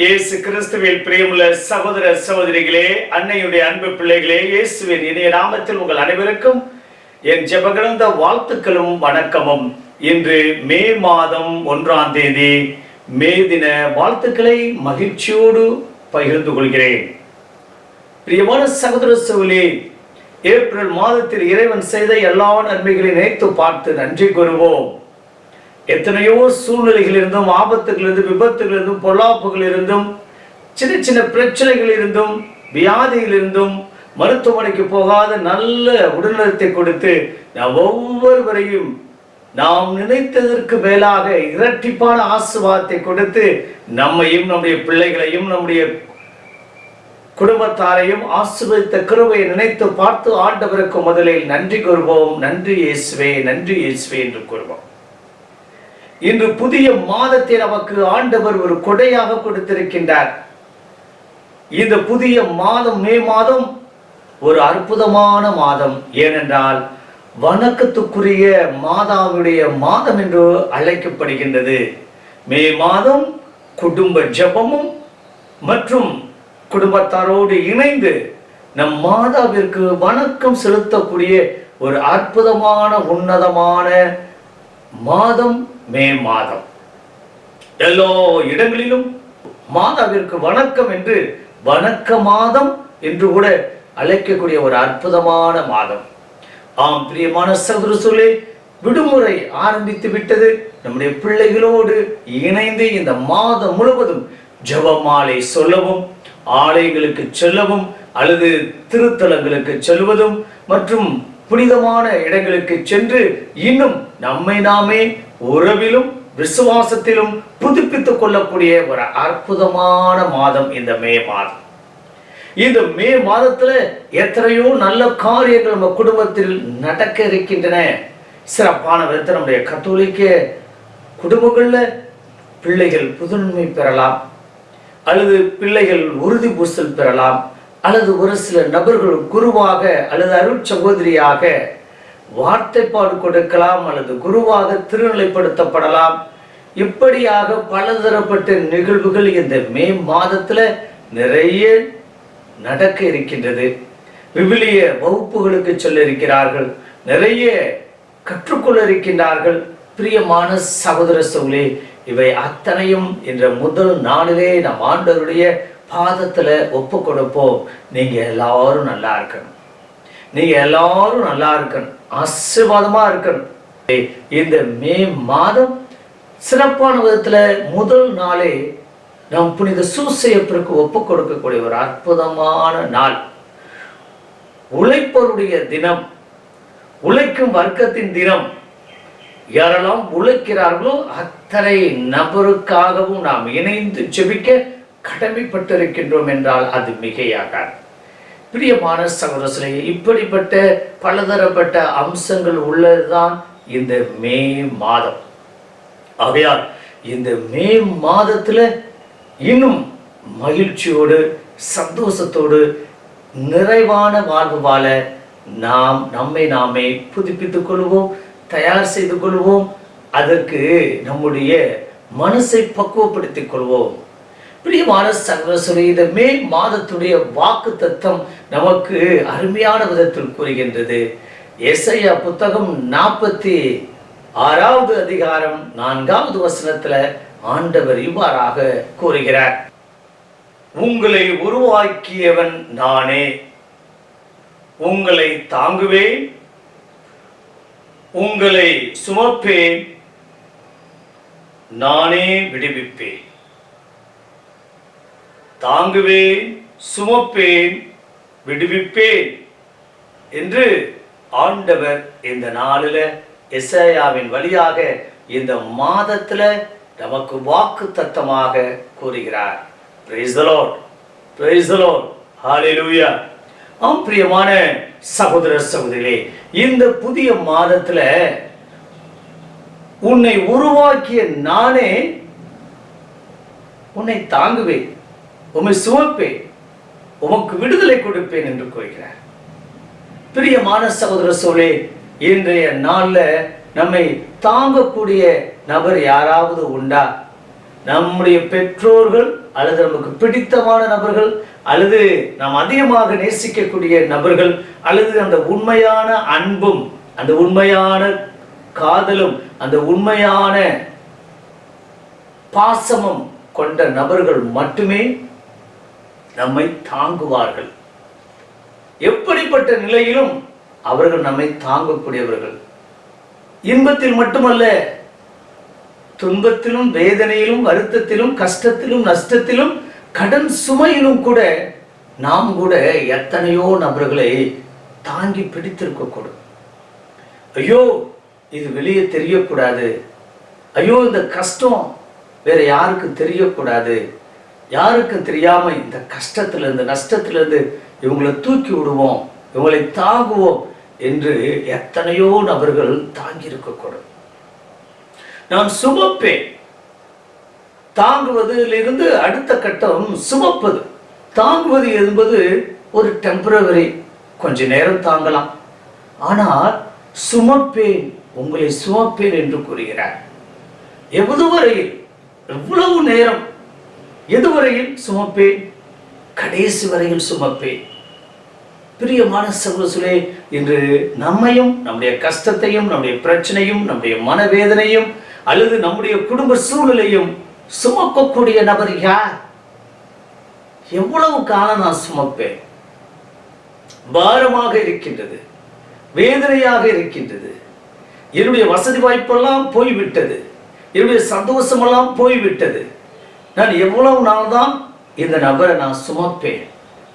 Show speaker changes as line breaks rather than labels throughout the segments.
இயேசு கிறிஸ்துவில் பிரியமுள்ள சகோதர சகோதரிகளே அன்னையுடைய அன்பு பிள்ளைகளே இயேசுவின் இணைய நாமத்தில் உங்கள் அனைவருக்கும் என் ஜெபகிழந்த வாழ்த்துக்களும் வணக்கமும். இன்று மே மாதம் ஒன்றாம் தேதி மே தின வாழ்த்துக்களை மகிழ்ச்சியோடு பகிர்ந்து கொள்கிறேன். பிரியமான சகோதர சோழி ஏப்ரல் மாதத்தில் இறைவன் செய்த எல்லா நன்மைகளை நினைத்து பார்த்து நன்றி கூறுவோம். எத்தனையோ சூழ்நிலைகள் இருந்தும் ஆபத்துகள் இருந்தும் விபத்துகள் இருந்தும் பொல்லாப்புகள் இருந்தும் சின்ன சின்ன பிரச்சனைகள் இருந்தும் வியாதிகள் இருந்தும் மருத்துவமனைக்கு போகாத நல்ல உடல்நலத்தை கொடுத்து நாம் ஒவ்வொருவரையும் நாம் நினைத்ததற்கு மேலாக இரட்டிப்பான ஆசுவாதத்தை கொடுத்து நம்மையும் நம்முடைய பிள்ளைகளையும் நம்முடைய குடும்பத்தாரையும் ஆசிர்வதித்த கிருவையை நினைத்து பார்த்து ஆண்டவருக்கு முதலில் நன்றி கூறுவோம். நன்றி இயேசுவே நன்றி இயேசுவே என்று கூறுவோம். இன்று புதிய மாதத்தை நமக்கு ஆண்டவர் ஒரு கொடையாக கொடுத்திருக்கின்றார். இந்த புதிய மாதம் மே மாதம் ஒரு அற்புதமான மாதம். ஏனென்றால் வணக்கத்துக்குரிய மாதாவுடைய மாதம் என்று அழைக்கப்படுகின்றது. மே மாதம் குடும்ப ஜெபமும் மற்றும் குடும்பத்தாரோடு இணைந்து நம் மாதாவிற்கு வணக்கம் செலுத்தக்கூடிய ஒரு அற்புதமான உன்னதமான மாதம் மே மாதம். எல்லா இடங்களிலும் மாதாவிற்கு வணக்கம் என்று வணக்க மாதம் என்று கூட அழைக்கக்கூடிய ஒரு அற்புதமான மாதம். ஆம் பிரியமான சதுர சொல்லே விடுமுறை ஆரம்பித்து விட்டது. நம்முடைய பிள்ளைகளோடு இணைந்து இந்த மாதம் முழுவதும் ஜபமாலை சொல்லவும் ஆலயங்களுக்கு செல்லவும் அல்லது திருத்தலங்களுக்கு செல்வதும் மற்றும் புனிதமான இடங்களுக்கு சென்று இன்னும் நம்மை நாமே உறவிலும் விசுவாசத்திலும் புதுப்பித்துக் கொள்ளக்கூடிய ஒரு அற்புதமான மாதம் இந்த மே மாதம். இந்த மே மாதத்துல எத்தனையோ நல்ல காரியங்கள் நம்ம குடும்பத்தில் நடக்க இருக்கின்றன. சிறப்பான விதத்தில் நம்முடைய கத்தோலிக்க குடும்பங்கள்ல பிள்ளைகள் புதுநன்மை பெறலாம். அல்லது பிள்ளைகள் உறுதி பூசல் பெறலாம். அல்லது ஒரு சில நபர்கள் குருவாக அல்லது அருள் சகோதரியாக வார்த்தைப்பாடு கொடுக்கலாம் அல்லது குருவாக திருநிலைப்படுத்தப்படலாம். இப்படியாக பலதரப்பட்ட நிகழ்வுகள் இந்த மே மாதத்தில் நிறைய நடக்க இருக்கின்றது. விவிலிய வகுப்புகளுக்கு சொல்ல இருக்கிறார்கள் நிறைய கற்றுக்கொள்ள இருக்கின்றார்கள். பிரியமான சகோதர சவுலே இவை அத்தனையும் என்ற முதல் நாளிலே நம் ஆண்டவருடைய பாதத்தில் ஒப்பு கொடுப்போம் நீங்கள் எல்லாரும் நல்லா இருக்கணும். நீங்கள் எல்லாரும் நல்லா இருக்கணும். ஆசீர்வாதமாக இருக்கணும். இந்த மே மாதம் சிறப்பான விதத்தில் முதல் நாளே நம் புனித சூசையப்பிற்கு ஒப்பு கொடுக்கக்கூடிய ஒரு அற்புதமான நாள். உழைப்பவருடைய தினம் உழைக்கும் வர்க்கத்தின் தினம். யாரெல்லாம் உழைக்கிறார்களோ அத்தனை நபருக்காகவும் நாம் இணைந்து செபிக்க கடமைப்பட்டிருக்கின்றோம் என்றால் அது மிகையாகாது. பிரியமான சகோதரே இப்படிப்பட்ட பலதரப்பட்ட அம்சங்கள் உள்ளதுதான் இந்த மே மாதம். ஆகையால் இந்த மே மாதத்துல இன்னும் மகிழ்ச்சியோடு சந்தோஷத்தோடு நிறைவான வாழ்வு வாழ நாம் நம்மை நாமே புதுப்பித்துக் கொள்வோம் தயார் செய்து கொள்வோம். அதற்கு நம்முடைய மனசை பக்குவப்படுத்திக் கொள்வோம். பிரியமான சகோதரர்களே இந்த மே மாதத்துடைய வாக்கு தத்தம் நமக்கு அருமையான விதத்தில் கூறுகின்றது. எஸ்ஐயா புத்தகம் நாற்பத்தி ஆறாவது அதிகாரம் நான்காவது வசனத்துல ஆண்டவர் இவ்வாறாக கூறுகிறார். உங்களை உருவாக்கியவன் நானே. உங்களை தாங்குவேன். உங்களை சுமப்பேன். நானே விடுவிப்பேன். தாங்குவேன் சுமப்பேன் விடுவிப்பேன் என்று ஆண்டவர் இந்த நாளில் எஸ்ஐயாவின் வழியாக இந்த மாதத்துல நமக்கு வாக்கு தத்தமாக கூறுகிறார். பிரைஸ் ஆம் பிரியமான சகோதர சகோதரிகளே இந்த புதிய மாதத்துல உன்னை உருவாக்கிய நானே உன்னை தாங்குவேன். உமை சுமப்பேன் உமக்கு விடுதலை கொடுப்பேன் என்று கூறுகிறார். பிரியமான சகோதர சோழே இன்றைய நாளில் நம்மை தாங்கக்கூடிய நபர் யாராவது உண்டா? நம்முடைய பெற்றோர்கள் அல்லது நமக்கு பிடித்தமான நபர்கள் அல்லது நாம் அதிகமாக நேசிக்கக்கூடிய நபர்கள் அல்லது அந்த உண்மையான அன்பும் அந்த உண்மையான காதலும் அந்த உண்மையான பாசமும் கொண்ட நபர்கள் மட்டுமே நம்மை தாங்குவார்கள். எப்படிப்பட்ட நிலையிலும் அவர்கள் நம்மை தாங்கக்கூடியவர்கள். இன்பத்தில் மட்டுமல்ல துன்பத்திலும் வேதனையிலும் வருத்தத்திலும் கஷ்டத்திலும் நஷ்டத்திலும் கடன் சுமையிலும் கூட நாம் கூட எத்தனையோ நபர்களை தாங்கி பிடித்திருக்கக்கூடும் ஐயோ இது வெளியே தெரியக்கூடாது. ஐயோ இந்த கஷ்டம் வேற யாருக்கு தெரியக்கூடாது. யாருக்கும் தெரியாம இந்த கஷ்டத்துல இருந்து இவங்களை தூக்கி விடுவோம் இவங்களை தாங்குவோம் என்று எத்தனையோ நபர்கள் தாங்கி இருக்கக்கூடும் நான் சுமப்பேன். தாங்குவதிலிருந்து அடுத்த கட்டம் சுமப்பது. தாங்குவது என்பது ஒரு டெம்பரவரி கொஞ்ச நேரம் தாங்கலாம். ஆனால் சுமப்பேன் உங்களை சுமப்பேன் என்று கூறுகிறார். எவ்வளவு வரையில் எவ்வளவு நேரம் எதுவரையில் சுமப்பேன்? கடைசி வரையில் சுமப்பேன். பிரியமான சகோசுலே இன்று நம்மையும் நம்முடைய கஷ்டத்தையும் நம்முடைய பிரச்சனையும் நம்முடைய மனவேதனையும் அல்லது நம்முடைய குடும்ப சூழ்நிலையும் சுமக்கக்கூடிய நபர் யார்? எவ்வளவு காலம் நான் சுமப்பேன்? பாரமாக இருக்கின்றது வேதனையாக இருக்கின்றது. என்னுடைய வசதி வாய்ப்பெல்லாம் போய்விட்டது. என்னுடைய சந்தோஷமெல்லாம் போய்விட்டது. நான் எவ்வளவு நாள் தான் இந்த நபரை நான் சுமப்பேன்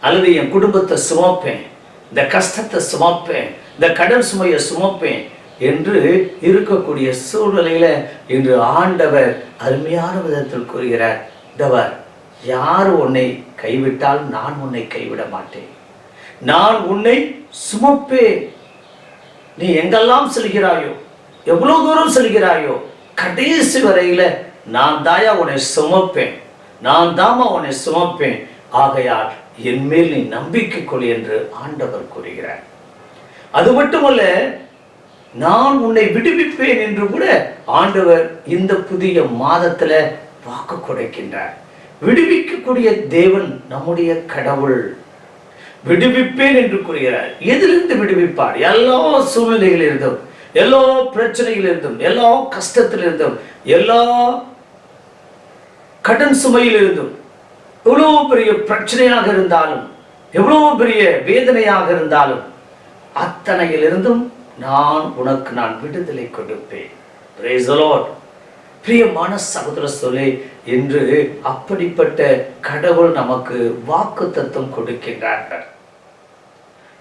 அல்லது என் குடும்பத்தை சுமப்பேன் இந்த கஷ்டத்தை சுமப்பேன் இந்த கடன் சுமையை சுமப்பேன் என்று இருக்கக்கூடிய சூழ்நிலையில இன்று ஆண்டவர் அருமையான விதத்தில் கூறுகிறார் தவர் யார் உன்னை கைவிட்டால் நான் உன்னை கைவிட மாட்டேன். நான் உன்னை சுமப்பேன். நீ எங்கெல்லாம் செல்கிறாயோ எவ்வளவு தூரம் செல்கிறாயோ கடைசி வரையில நான் தாயா உன்னை சுமப்பேன். நான் தாமா உன்னை சுமப்பேன். ஆகையால் என் மேல் நீ நம்பிக்கை கொள் என்று ஆண்டவர் கூறுகிறார். அது மட்டுமல்ல நான் உன்னை விடுவிப்பேன் என்று கூட ஆண்டவர் இந்த புதிய மாதத்துல வாக்கு கொடுக்கின்றார். விடுவிக்கக்கூடிய தேவன் நம்முடைய கடவுள். விடுவிப்பேன் என்று கூறுகிறார். எதிலிருந்து விடுவிப்பார்? எல்லா சூழ்நிலைகளிலிருந்தும் எல்லா பிரச்சனைகளிலிருந்தும் எல்லா கஷ்டத்திலிருந்தும் எல்லா கடன் சுமையிலிருந்தும் எவ்வளவு பெரிய பிரச்சனையாக இருந்தாலும் எவ்வளவு பெரிய வேதனையாக இருந்தாலும் அத்தனையிலிருந்தும் நான் உனக்கு நான் விடுதலை கொடுப்பேன். Praise பிரியமான சகோதர சொல்லே என்று அப்படிப்பட்ட கடவுள் நமக்கு வாக்கு தத்துவம் கொடுக்கின்றார்கள்.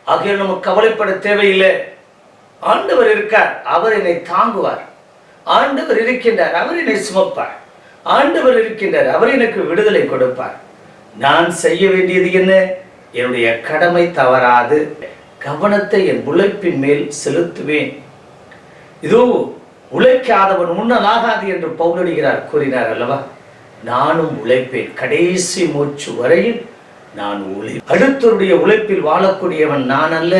ஆகியோர் நமக்கு கவலைப்பட தேவையில்லை. ஆண்டவர் இருக்கார் அவர் என்னை தாங்குவார். ஆண்டவர் இருக்கின்றார் அவர் என்னை சுமப்பார். ஆண்டவர் இருக்கின்றார். அவர் எனக்கு விடுதலை கொடுப்பார். நான் செய்ய வேண்டியது என்ன? என்னுடைய கடமை தவறாது. கவனத்தை என் உழைப்பின் மேல் செலுத்துவேன். இதோ உழைக்காதவன் உண்ணலாகாது என்று பவுலடிகிறார் கூறினார் அல்லவா? நானும் உழைப்பேன். கடைசி மூச்சு வரையில் நான் உழை. அடுத்தவருடைய உழைப்பில் வாழக்கூடியவன் நான் அல்ல.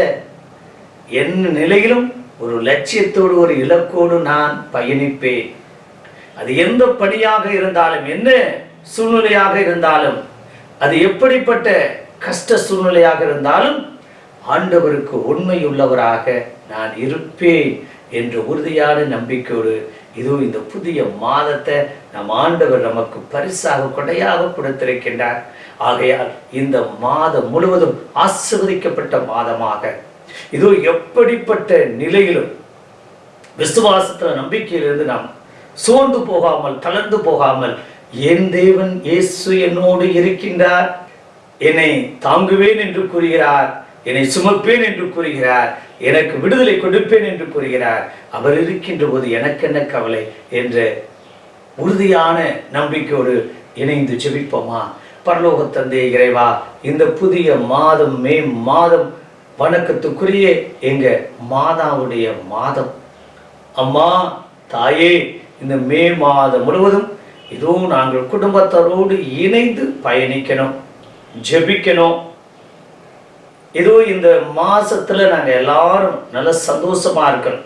என் நிலையிலும் ஒரு லட்சியத்தோடு ஒரு இலக்கோடு நான் பயணிப்பேன். அது எந்த படியாக இருந்தாலும் என்ன சூழ்நிலையாக இருந்தாலும் அது எப்படிப்பட்ட கஷ்ட சூழ்நிலையாக இருந்தாலும் ஆண்டவருக்கு உண்மையுள்ளவராக நான் இருப்பேன் என்ற உறுதியான நம்பிக்கையோடு இதோ இந்த புதிய மாதத்தை நம் ஆண்டவர் நமக்கு பரிசாக கொடையாக கொடுத்திருக்கின்றார். ஆகையால் இந்த மாதம் முழுவதும் ஆசிர்வதிக்கப்பட்ட மாதமாக. இதோ எப்படிப்பட்ட நிலையிலும் விசுவாசத்துல நம்பிக்கையிலிருந்து நாம் சோர்ந்து போகாமல் தளர்ந்து போகாமல் என் தேவன் இயேசு என்னோடு இருக்கின்றார். என்னை தாங்குவேன் என்று கூறுகிறார். என்னை சுமப்பேன் என்று கூறுகிறார். எனக்கு விடுதலை கொடுப்பேன் என்று கூறுகிறார். அவர் இருக்கின்ற போது எனக்கு என்ன கவலை? என்ற உறுதியான நம்பிக்கையோடு இணைந்து ஜெபிப்போமா? பரலோக தந்தை இறைவா இந்த புதிய மாதம் மே மாதம் வணக்கத்துக்குரிய எங்க மாதாவுடைய மாதம். அம்மா தாயே இந்த மே மாதம் முழுவதும் இதோ நாங்கள் குடும்பத்தாரோடு இணைந்து பயணிக்கணும் ஜெபிக்கணும். ஏதோ இந்த மாசத்துல நாங்கள் எல்லாரும் நல்ல சந்தோஷமா இருக்கணும்.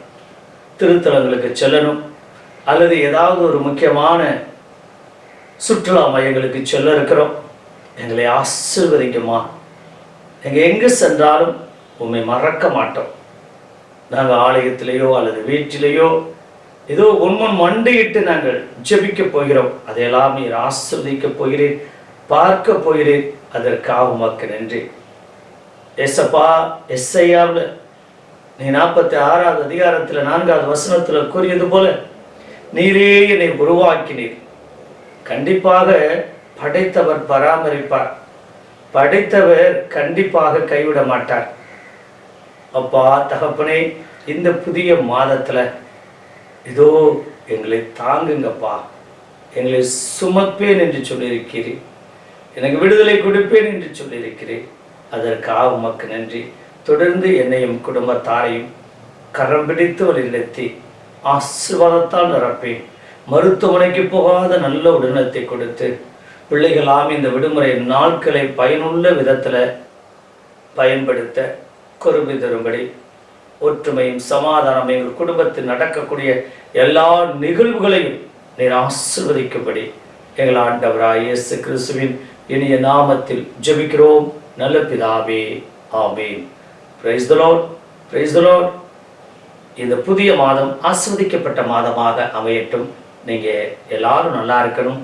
திருத்தலங்களுக்கு செல்லணும். அல்லது ஏதாவது ஒரு முக்கியமான சுற்றுலா மையங்களுக்கு செல்ல இருக்கிறோம். எங்களை ஆசிர்வதிக்குமா? எங்கள் எங்கே சென்றாலும் உண்மை மறக்க மாட்டோம். நாங்கள் ஆலயத்திலேயோ அல்லது வீட்டிலேயோ ஏதோ உண்மன் மண்டியிட்டு நாங்கள் ஜெபிக்க போகிறோம். அதையெல்லாம் நீர் ஆசிர்வதிக்க போகிறேன் பார்க்க போகிறேன் அதற்காக உமக்கு நன்றி. எஸ்அப்பா எஸ்ஐயாவில் நீ நாற்பத்தி ஆறாவது அதிகாரத்தில் நான்காவது வசனத்தில் கூறியது போல நீரே என்னை உருவாக்கினீர். கண்டிப்பாக படைத்தவர் பராமரிப்பார். படைத்தவர் கண்டிப்பாக கைவிட மாட்டார். அப்பா தகப்பனே இந்த புதிய மாதத்தில் இதோ எங்களை தாங்குங்கப்பா. எங்களை சுமப்பேன் என்று சொல்லியிருக்கிறேன் எனக்கு விடுதலை கொடுப்பேன் என்று சொல்லியிருக்கிறேன் அதற்காக உமக்கு நன்றி. தொடர்ந்து என்னையும் குடும்பத்தாரையும் கரம் பிடித்து வழிநடத்தி ஆசிர்வாதத்தால் நிரப்பேன். மருத்துவமனைக்கு போகாத நல்ல உடல்நலத்தை கொடுத்து பிள்ளைகளாம் இந்த விடுமுறை நாட்களை பயனுள்ள விதத்தில் பயன்படுத்த கொருமை தரும்படி ஒற்றுமையும் சமாதானம் எங்கள் குடும்பத்தில் நடக்கக்கூடிய எல்லா நிகழ்வுகளையும் நீர் ஆசிர்வதிக்கும்படி எங்கள் ஆண்டவராய் இயேசு கிறிஸ்துவின் இனிய நாமத்தில் ஜெபிக்கிறோம். நல்ல பிதாவே ஆமீன். பிரைஸ் த பிரைஸ் த இந்த புதிய மாதம் ஆஸ்வதிக்கப்பட்ட மாதமாக அமையட்டும். நீங்கள் எல்லாரும் நல்லா இருக்கணும்.